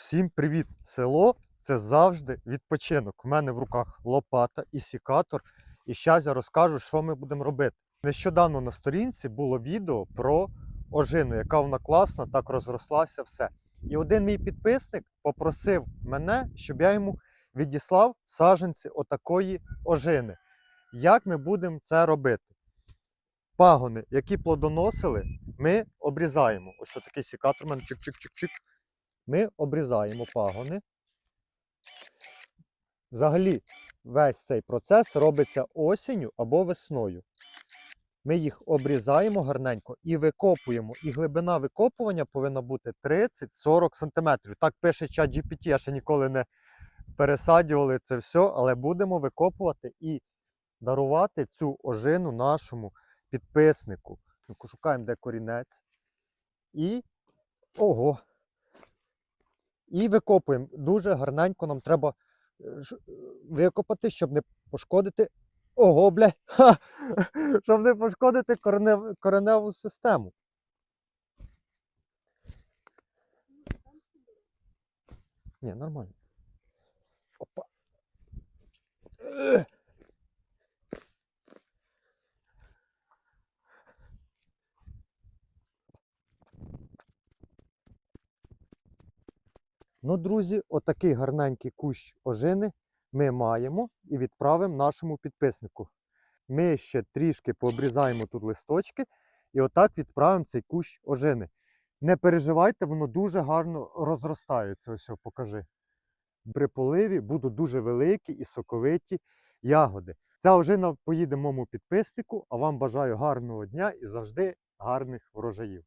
Всім привіт! Село це завжди відпочинок. У мене в руках лопата і сікатор. І зараз я розкажу, що ми будемо робити. Нещодавно на сторінці було відео про ожину, яка вона класна, так розрослася все. І один мій підписник попросив мене, щоб я йому відіслав саджанці отакої ожини. Як ми будемо це робити? Пагони, які плодоносили, ми обрізаємо. Ось отакий сікатор, чик-чик-чик-чик. Ми обрізаємо пагони. Взагалі, весь цей процес робиться осінню або весною. Ми їх обрізаємо гарненько і викопуємо. І глибина викопування повинна бути 30-40 см. Так пише чат GPT, я ще ніколи не пересаджували це все, але будемо викопувати і дарувати цю ожину нашому підписнику. Шукаємо, де корінець. І. Ого! І викопуємо. Дуже гарненько нам треба е, е, викопати, щоб не пошкодити. Ого, бля! Щоб не пошкодити коренев, кореневу систему. Ні, нормально. Опа. Ну, друзі, отакий гарненький кущ ожини ми маємо і відправимо нашому підписнику. Ми ще трішки пообрізаємо тут листочки і отак відправимо цей кущ ожини. Не переживайте, воно дуже гарно розростається. Ось, покажи. При поливі будуть дуже великі і соковиті ягоди. Ця ожина поїде моєму підписнику, а вам бажаю гарного дня і завжди гарних врожаїв.